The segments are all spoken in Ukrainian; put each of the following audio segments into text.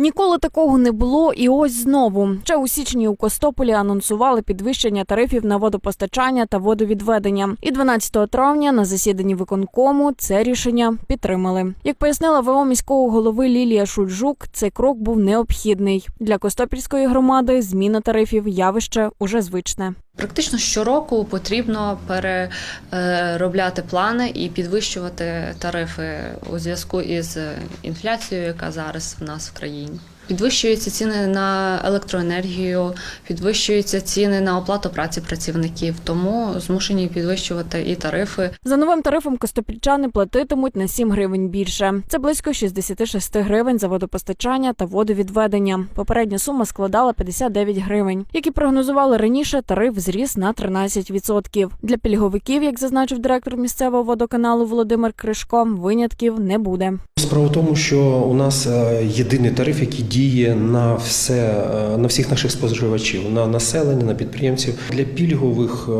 Ніколи такого не було, і ось знову. Ще у січні у Костополі анонсували підвищення тарифів на водопостачання та водовідведення. І 12 травня на засіданні виконкому це рішення підтримали. Як пояснила ВО міського голови Лілія Шульжук, цей крок був необхідний для Костопільської громади. Зміна тарифів явище уже звичне. Практично щороку потрібно переробляти плани і підвищувати тарифи у зв'язку із інфляцією, яка зараз в нас в країні. Підвищуються ціни на електроенергію, підвищуються ціни на оплату праці працівників, тому змушені підвищувати і тарифи. За новим тарифом костопільчани платитимуть на 7 гривень більше. Це близько 66 гривень за водопостачання та водовідведення. Попередня сума складала 59 гривень. Як і прогнозували раніше, тариф зріс на 13%. Для пільговиків, як зазначив директор місцевого водоканалу Володимир Кришко, винятків не буде. Справа в тому, що у нас е, єдиний тариф, який діє на все е, на всіх наших споживачів, на населення, на підприємців. Для пільгових е,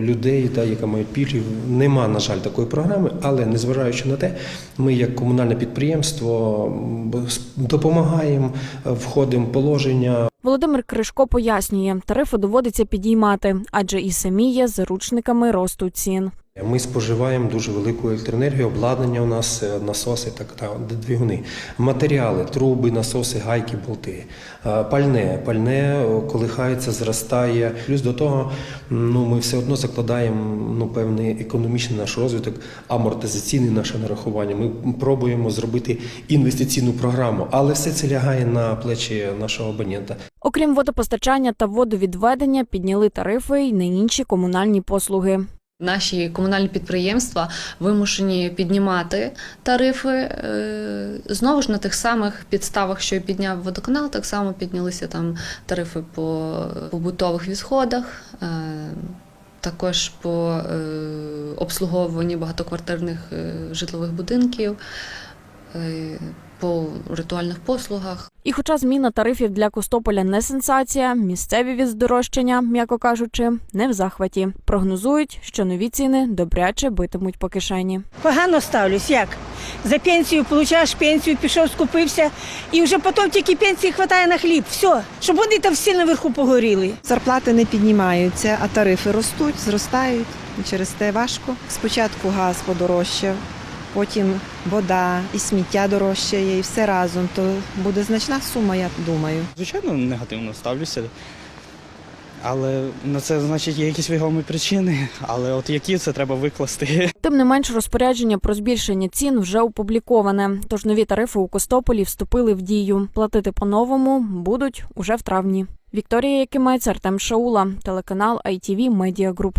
людей, та які мають пільги, нема на жаль такої програми. Але незважаючи на те, ми як комунальне підприємство допомагаємо, е, входимо в положення. Володимир Кришко пояснює, тарифи доводиться підіймати, адже і самі є заручниками росту цін. Ми споживаємо дуже велику електроенергію, обладнання у нас е, насоси, так та двигуни, матеріали, труби, насоси, гайки, болти, Е, пальне. Пальне е, колихається, зростає. Плюс до того, ну ми все одно закладаємо ну певний економічний наш розвиток, амортизаційне наше нарахування. Ми пробуємо зробити інвестиційну програму, але все це лягає на плечі нашого абонента. Окрім водопостачання та водовідведення, підняли тарифи й на інші комунальні послуги. Наші комунальні підприємства вимушені піднімати тарифи е, знову ж на тих самих підставах, що підняв водоканал, так само піднялися там тарифи по побутових відходах. е, Також по е, обслуговуванні багатоквартирних житлових будинків, по ритуальних послугах. І хоча зміна тарифів для Костополя не сенсація, місцеві від здорожчання, м'яко кажучи, не в захваті. Прогнозують, що нові ціни добряче битимуть по кишені. Погано ставлюсь, як? За пенсію получаєш пенсію, пішов, скупився, і вже потім тільки пенсії вистачає на хліб. Все, щоб вони там всі наверху погоріли. Зарплати не піднімаються, а тарифи ростуть, зростають. І через те важко. Спочатку газ подорожчав, потім вода і сміття дорожчає, і все разом. То буде значна сума, я думаю. Звичайно, негативно ставлюся. Але на це, значить, є якісь вагомі причини. Але от які це треба викласти. Тим не менш, розпорядження про збільшення цін вже опубліковане. Тож нові тарифи у Костополі вступили в дію. Платити по-новому будуть уже в травні. Вікторія Якимець, Артем Шаула, телеканал ITV Media Group.